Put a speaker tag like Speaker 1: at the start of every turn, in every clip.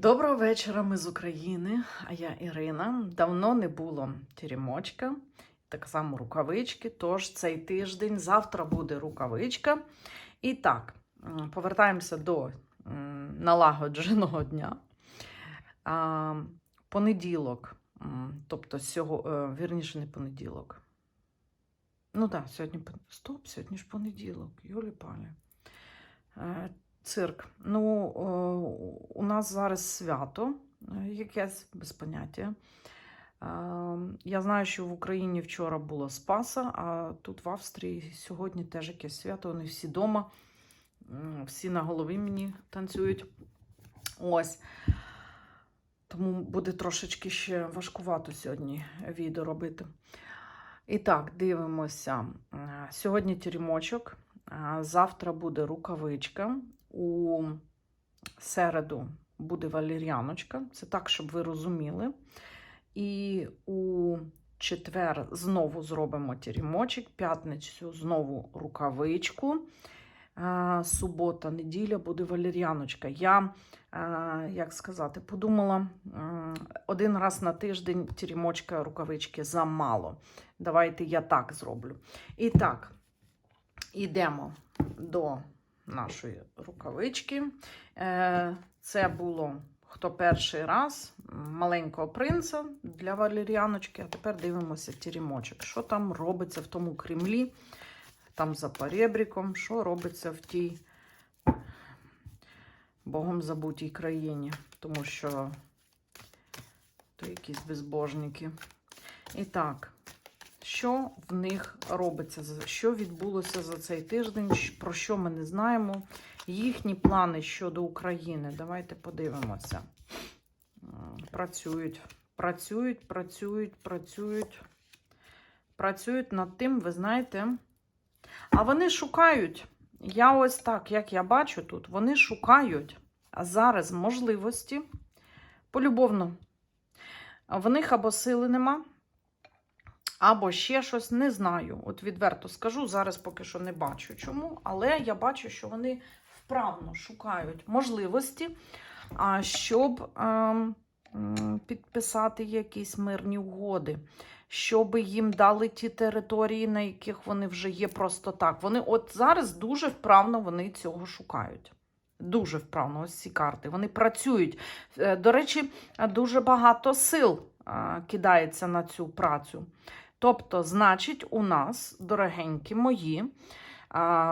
Speaker 1: Доброго вечора, ми з України, а я Ірина. Давно не було тірімочка, так само рукавички. Тож цей тиждень, завтра буде рукавичка. І так, повертаємося до налагодженого дня. Понеділок, тобто сього, е, вірніше, не понеділок. Ну так, сьогодні стоп, сьогодні ж понеділок, Юлі Палі. Е, Цирк. Ну, у нас зараз свято, е, якесь без поняття. Е, Я знаю, що в Україні вчора було Спаса, а тут в Австрії сьогодні теж якесь свято. Вони всі вдома, всі на голові мені танцюють. Ось. Тому буде трошечки ще важкувато сьогодні відео робити. І так, дивимося. Е, Сьогодні тюрімочок, завтра буде рукавичка. У середу буде валеріаночка. Це так, щоб ви розуміли. І у четвер знову зробимо тірімочок, п'ятницю знову рукавичку. Субота, неділя буде валеріаночка. Я, як сказати, подумала, один раз на тиждень тірімочка, рукавички замало. Давайте я так зроблю. І так, йдемо до нашої рукавички. Е, Це було хто перший раз маленького принца для валеріаночки. А тепер дивимося тірімочок. Що там робиться в тому Кремлі, там за перебріком, що робиться в тій богом забутій країні, тому що то якісь безбожники. І так, що в них робиться, що відбулося за цей тиждень, про що ми не знаємо. Їхні плани щодо України. Давайте подивимося. Працюють, працюють, працюють, працюють. Працюють над тим, ви знаєте. А вони шукають. Я ось так, як я бачу тут, вони шукають зараз можливості полюбовно. В них або сили нема, або ще щось не знаю. От відверто скажу, зараз поки що не бачу чому, але я бачу, що вони вправно шукають можливості, щоб ем, підписати якісь мирні угоди, щоб їм дали ті території, на яких вони вже є просто так. Вони от зараз дуже вправно вони цього шукають. Дуже вправно, ось ці карти. Вони працюють. Е, До речі, дуже багато сил кидається на цю працю. Тобто, значить, у нас, дорогенькі мої,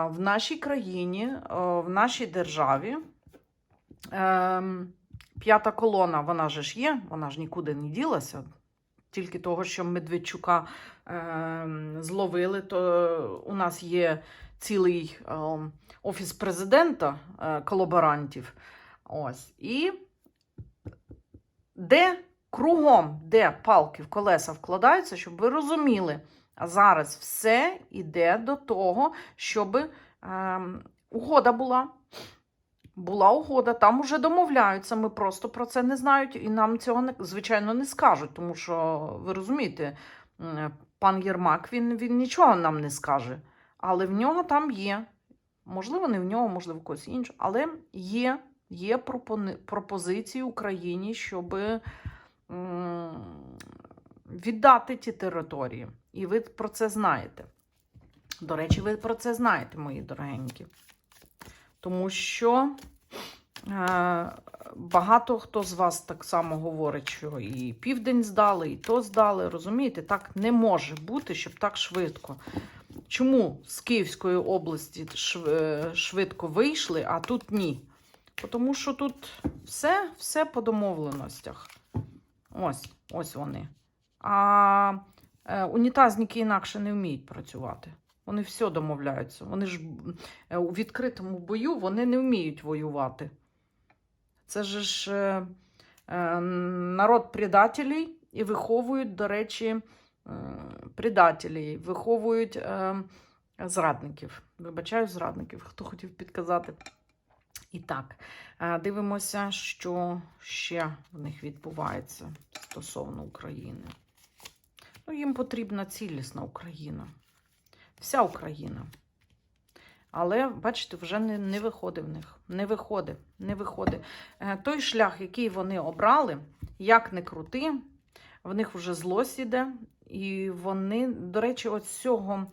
Speaker 1: в нашій країні, в нашій державі. ем, П'ята колона, вона ж є, вона ж нікуди не ділася. Тільки того, що Медведчука ем, зловили, то у нас є цілий ем, офіс президента е, колаборантів. Ось. І де кругом, де палки в колеса вкладаються, щоб ви розуміли, а зараз все йде до того, щоб ем, угода була. Була угода, там уже домовляються. Ми просто про це не знають, і нам цього звичайно не скажуть, тому що ви розумієте, пан Єрмак він, він нічого нам не скаже. Але в нього там є. Можливо, не в нього, можливо, когось іншого, але є, є пропозиції Україні, щоб віддати ті території. І ви про це знаєте. До речі, ви про це знаєте, мої дорогенькі. Тому що е, багато хто з вас так само говорить, що і південь здали, і то здали. Розумієте, так не може бути, щоб так швидко. Чому з Київської області е, швидко вийшли, а тут ні? Тому що тут все, все по домовленостях. Ось, ось вони. А е, унітазники інакше не вміють працювати. Вони все домовляються. Вони ж е, у відкритому бою вони не вміють воювати. Це ж е, народ предателей і виховують, до речі, предателей, виховують зрадників. Вибачаю, зрадників, хто хотів підказати. І так, е, дивимося, що ще в них відбувається стосовно України. Ну, їм потрібна цілісна Україна. Вся Україна. Але, бачите, вже не, не виходить в них. Не виходить, не виходить. Е, той шлях, який вони обрали, як не крути, в них вже злость іде. І вони, до речі, от цього,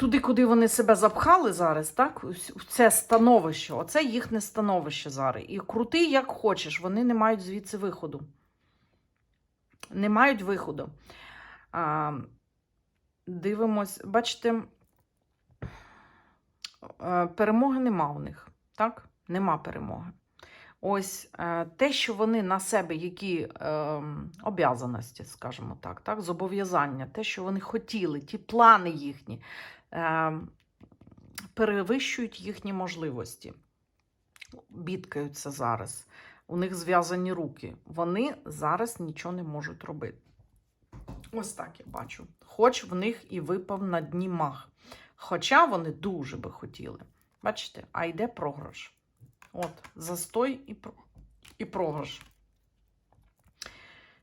Speaker 1: туди, куди вони себе запхали зараз, так, в це становище, оце їхнє становище зараз. І крути, як хочеш, вони не мають звідси виходу. Не мають виходу. А, дивимось, бачите, е, перемоги нема у них, так? Нема перемоги. Ось е, те, що вони на себе, які е, обязаності, скажімо так, так, зобов'язання, те, що вони хотіли, ті плани їхні, перевищують їхні можливості. Бідкаються зараз. У них зв'язані руки. Вони зараз нічого не можуть робити. Ось так я бачу. Хоч в них і випав на дні мах. Хоча вони дуже би хотіли. Бачите, а йде програш. От, застой і, і програш.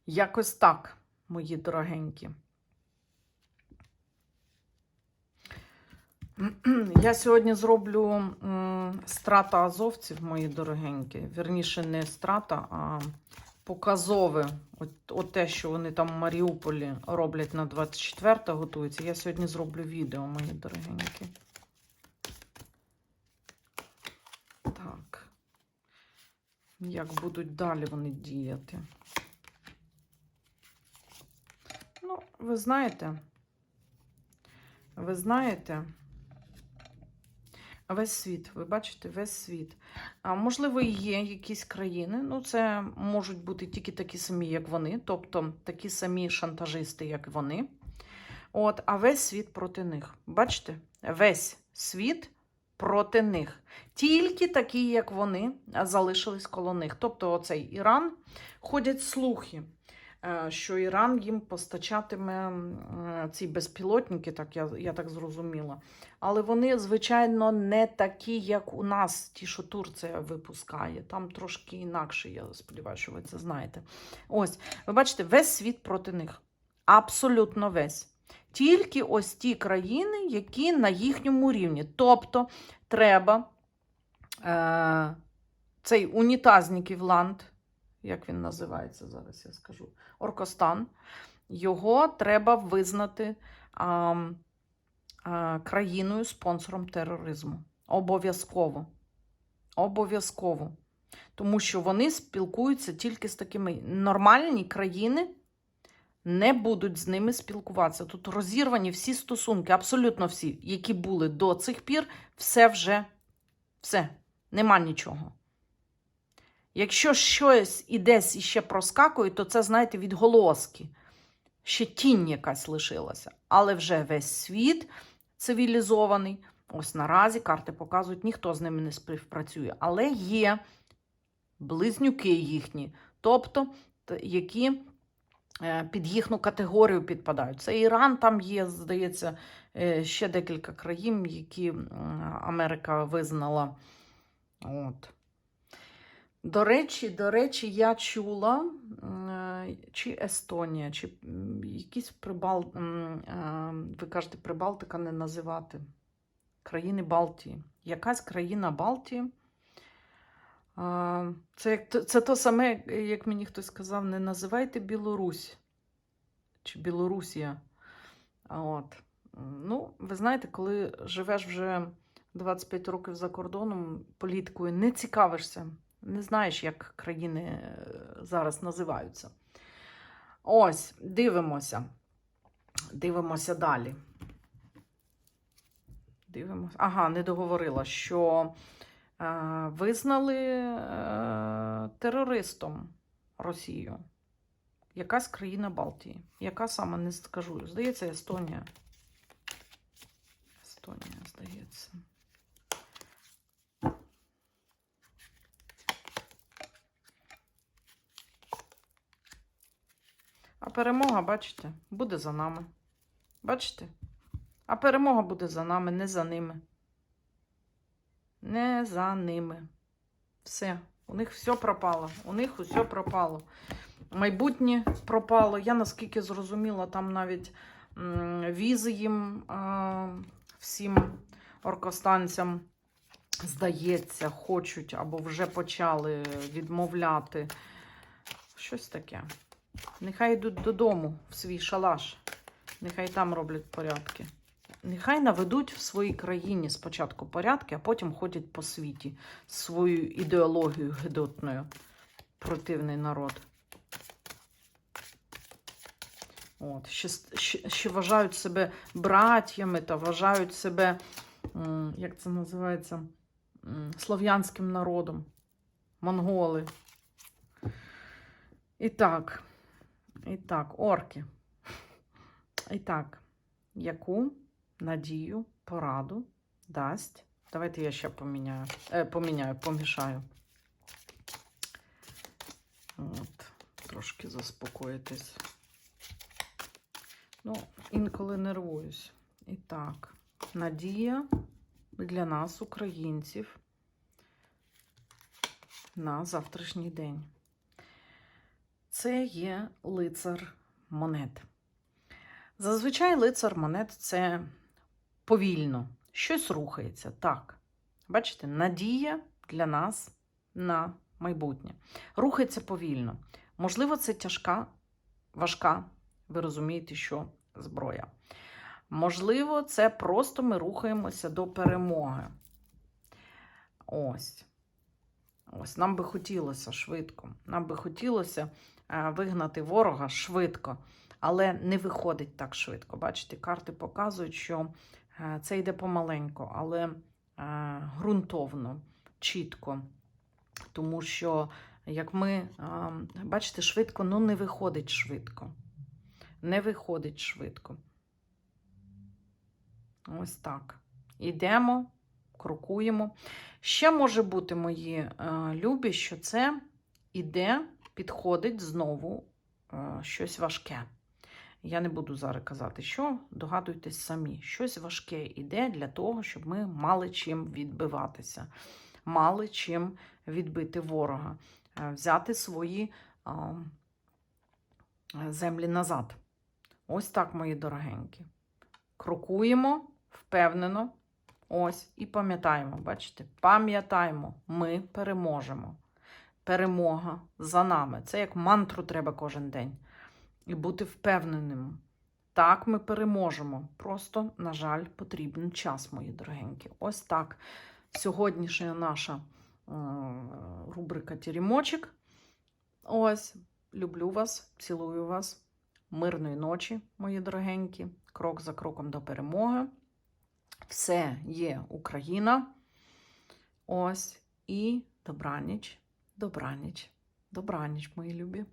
Speaker 1: Якось так, мої дорогенькі. Я сьогодні зроблю страта азовців, мої дорогенькі. Вірніше, не страта, а показове. От, от те, що вони там в Маріуполі роблять на 24 готуються. Я сьогодні зроблю відео, мої дорогенькі. Так. Як будуть далі вони діяти? Ну, ви знаєте, ви знаєте, весь світ, ви бачите, весь світ. А, можливо, є якісь країни, ну, це можуть бути тільки такі самі, як вони, тобто такі самі шантажисти, як вони. От, а весь світ проти них. Бачите? Весь світ проти них. Тільки такі, як вони, залишились коло них. Тобто, оцей Іран ходять слухи, що Іран їм постачатиме ці безпілотники, так я, я так зрозуміла. Але вони, звичайно, не такі, як у нас, ті, що Турція випускає. Там трошки інакше, я сподіваюся, що ви це знаєте. Ось, ви бачите, весь світ проти них. Абсолютно весь. Тільки ось ті країни, які на їхньому рівні. Тобто треба е, цей унітазників ланд, як він називається зараз, я скажу, Оркостан, його треба визнати а, а, країною спонсором тероризму. Обов'язково. Обов'язково. Тому що вони спілкуються тільки з такими нормальні країни не будуть з ними спілкуватися. Тут розірвані всі стосунки, абсолютно всі, які були до цих пір, все вже все, нема нічого. Якщо щось і десь іще проскакує, то це, знаєте, відголоски. Ще тінь якась лишилася. Але вже весь світ цивілізований. Ось наразі карти показують, ніхто з ними не співпрацює. Але є близнюки їхні, тобто, які е, під їхню категорію підпадають. Це Іран, там є, здається, е, ще декілька країн, які Америка визнала. От. До речі, до речі, я чула, е, чи Естонія, чи якісь Прибал... е, ви кажете, Прибалтика не називати. Країни Балтії. Якась країна Балтії. Це, як, це то саме, як мені хтось сказав, не називайте Білорусь чи Білорусія. От. Ну, ви знаєте, коли живеш вже 25 років за кордоном, політикою не цікавишся, не знаєш, як країни е, зараз називаються. Ось, дивимося. Дивимося далі. Дивимося. Ага, не договорила, що е, визнали е, терористом Росію. Якась країна Балтії. Яка саме не скажу. Здається, Естонія. Естонія, здається. Перемога, бачите, буде за нами. Бачите? А перемога буде за нами, не за ними. Не за ними. Все. У них все пропало. У них усе пропало. Майбутнє пропало. Я наскільки зрозуміла, там навіть візи їм всім оркостанцям, здається, хочуть або вже почали відмовляти. Щось таке. Нехай йдуть додому в свій шалаш. Нехай там роблять порядки. Нехай наведуть в своїй країні спочатку порядки, а потім ходять по світі з своєю ідеологією гидотною. Противний народ. От, ще, ще, ще вважають себе братями та вважають себе, як це називається, слов'янським народом. Монголи. І так, і так, орки. І так, яку надію, пораду дасть. Давайте я ще поміняю, е, поміняю, помішаю. От, трошки заспокоїтись. Ну, інколи нервуюсь. І так, надія для нас, українців, на завтрашній день. Це є лицар монет. Зазвичай лицар монет це повільно, щось рухається. Так. Бачите, надія для нас на майбутнє. Рухається повільно. Можливо, це тяжка, важка, ви розумієте, що зброя. Можливо, це просто ми рухаємося до перемоги. Ось. Ось, нам би хотілося швидко. Нам би хотілося вигнати ворога швидко, але не виходить так швидко. Бачите, карти показують, що е, це йде помаленько, але е, ґрунтовно, чітко. Тому що, як ми, е, бачите, швидко, ну не виходить швидко. Не виходить швидко. Ось так. Ідемо, крокуємо. Ще може бути, мої е, любі, що це іде, підходить знову е, щось важке. Я не буду зараз казати, що догадуйтесь самі. Щось важке іде для того, щоб ми мали чим відбиватися, мали чим відбити ворога, е, взяти свої землі назад. Ось так, мої дорогенькі. Крокуємо впевнено. Ось, і пам'ятаємо, бачите, пам'ятаємо, ми переможемо. Перемога за нами. Це як мантру треба кожен день. І бути впевненим. Так, ми переможемо. Просто, на жаль, потрібен час, мої дорогенькі. Ось так. Сьогоднішня наша е, рубрика Тірімочок. Ось, люблю вас, цілую вас. Мирної ночі, мої дорогенькі. Крок за кроком до перемоги. Все є Україна. Ось і добраніч, добраніч, добраніч, мої любі.